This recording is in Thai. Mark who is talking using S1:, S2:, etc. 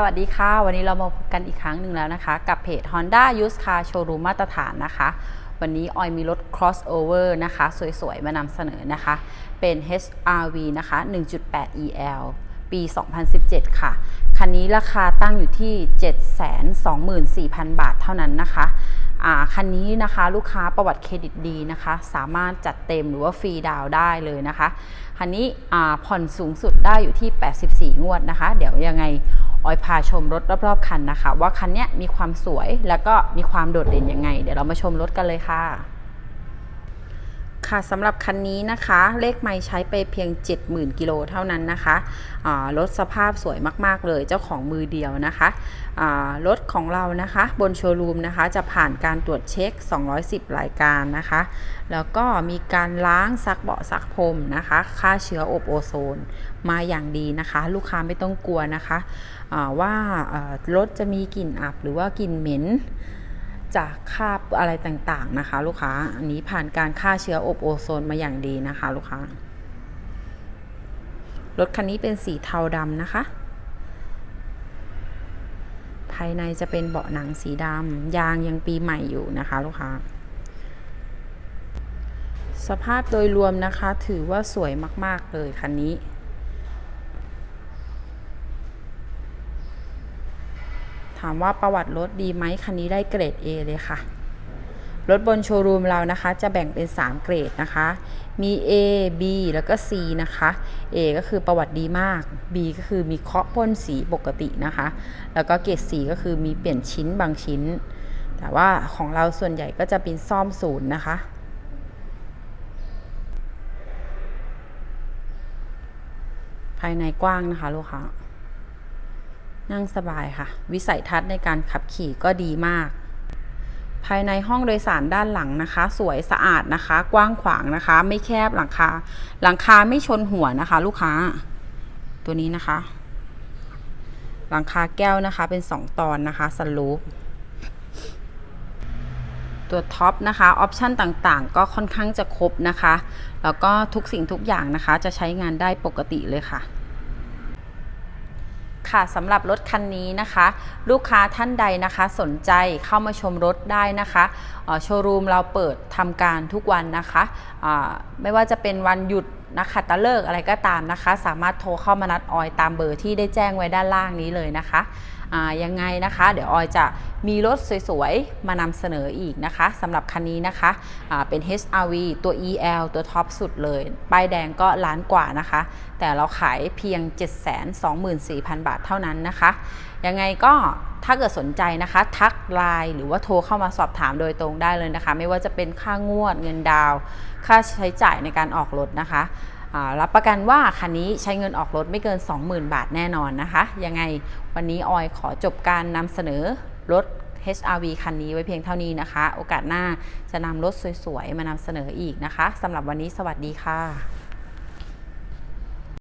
S1: สวัสดีค่ะ วันนี้เรามาพบกันอีกครั้งหนึ่งแล้วนะคะ กับเพจ Honda Used Car Showroom มาตรฐานนะคะ วันนี้ออยมีรถ crossover นะคะ สวยๆ มานำเสนอนะคะ เป็น HRV นะคะ 1.8 EL ปี 2017 ค่ะ คันนี้ราคาตั้งอยู่ที่ 724,000 บาทเท่านั้นนะคะคันนี้นะคะลูกค้าประวัติเครดิตดีนะคะ สามารถจัดเต็มหรือว่าฟรีดาวได้เลยนะคะ คันนี้ผ่อนสูงสุดได้อยู่ที่ 84 งวดนะคะ เดี๋ยวยังไง ออยพาชมรถรอบๆคันนะคะ ว่าคันนี้มีความสวยแล้วก็มีความโดดเด่นยังไง เดี๋ยวเรามาชมรถกันเลยค่ะ ค่ะสำหรับคันนี้นะคะ เลขไม่ใช้ไปเพียง 70,000กิโลเท่านั้นนะคะรถสภาพสวยมาก ๆ เลยเจ้าของมือเดียวนะคะรถของเรานะคะบนโชว์รูมนะคะ จะผ่านการตรวจเช็ค 210 รายการนะคะ แล้วก็มีการล้างซักเบาะซักพรมนะคะฆ่าเชื้ออบโอโซนมาอย่างดีนะคะ ลูกค้าไม่ต้องกลัวนะคะะว่ารถจะมีกลิ่นอับหรือว่ากลิ่นเหม็น จากคราบอะไรต่างๆนะคะ ลูกค้า อันนี้ผ่านการฆ่าเชื้ออบโอโซนมาอย่างดีนะคะ ลูกค้า รถคันนี้เป็นสีเทาดำนะคะ ภายในจะเป็นเบาะหนังสีดำยางยังปีใหม่อยู่นะคะ ลูกค้า สภาพโดยรวมนะคะ ถือว่าสวยมาก ๆ เลยคันนี้ ถามว่าประวัติรถดีไหมคันนี้ได้เกรด A เลยค่ะ รถบนโชว์รูมเรานะคะ จะแบ่งเป็น 3 เกรดนะคะ มี A B แล้วก็ C นะคะ A ก็คือประวัติดีมาก B ก็คือมีเคาะพ่นสีปกตินะคะ แล้วก็เกรด C ก็คือมีเปลี่ยนชิ้นบางชิ้น แต่ว่าของเราส่วนใหญ่ก็จะเป็นซ่อมศูนย์นะคะภายในกว้างนะคะ ลูกค้า นั่งสบายค่ะ วิสัยทัศน์ในการขับขี่ก็ดีมาก ภายในห้องโดยสารด้านหลังนะคะ สวยสะอาดนะคะ กว้างขวางนะคะ ไม่แคบหลังคา หลังคาไม่ชนหัวนะคะ ลูกค้า ตัวนี้นะคะ หลังคาแก้วนะคะ เป็น 2 ตอนนะคะสลูปตัวท็อปนะคะออปชันต่างๆ ก็ค่อนข้างจะครบนะคะ แล้วก็ทุกสิ่งทุกอย่างนะคะ จะใช้งานได้ปกติเลยค่ะ ค่ะสำหรับรถคันนี้นะคะ ลูกค้าท่านใดนะคะ สนใจเข้ามาชมรถได้นะคะโชว์รูมเราเปิดทำการทุกวันนะคะไม่ว่าจะเป็นวันหยุดนะคะตะเลิกอะไรก็ตามนะคะ สามารถโทรเข้ามานัดออยตามเบอร์ที่ได้แจ้งไว้ด้านล่างนี้เลยนะคะ ยังไงนะคะ เดี๋ยวออยจะมีรถสวยๆ มานำเสนออีกนะคะสำหรับคันนี้นะคะะเป็น HRV ตัว EL ตัวท็อปสุดเลย ป้ายแดงก็ล้านกว่านะคะ แต่เราขายเพียง 724,000 บาทเท่านั้นนะคะ ยังไงก็ถ้าเกิดสนใจนะคะ ทักไลน์หรือว่าโทรเข้ามาสอบถามโดยตรงได้เลยนะคะ ไม่ว่าจะเป็นค่างวดเงินดาว ค่าใช้จ่ายในการออกรถนะคะ รับประกันว่าคันนี้ใช้เงินออกรถไม่เกิน 20,000 บาทแน่นอนนะคะ ยังไงวันนี้ออยขอจบการนำเสนอรถ HRV คันนี้ไว้เพียงเท่านี้นะคะ โอกาสหน้าจะนำรถสวยๆ มานำเสนออีกนะคะสำหรับวันนี้สวัสดีค่ะ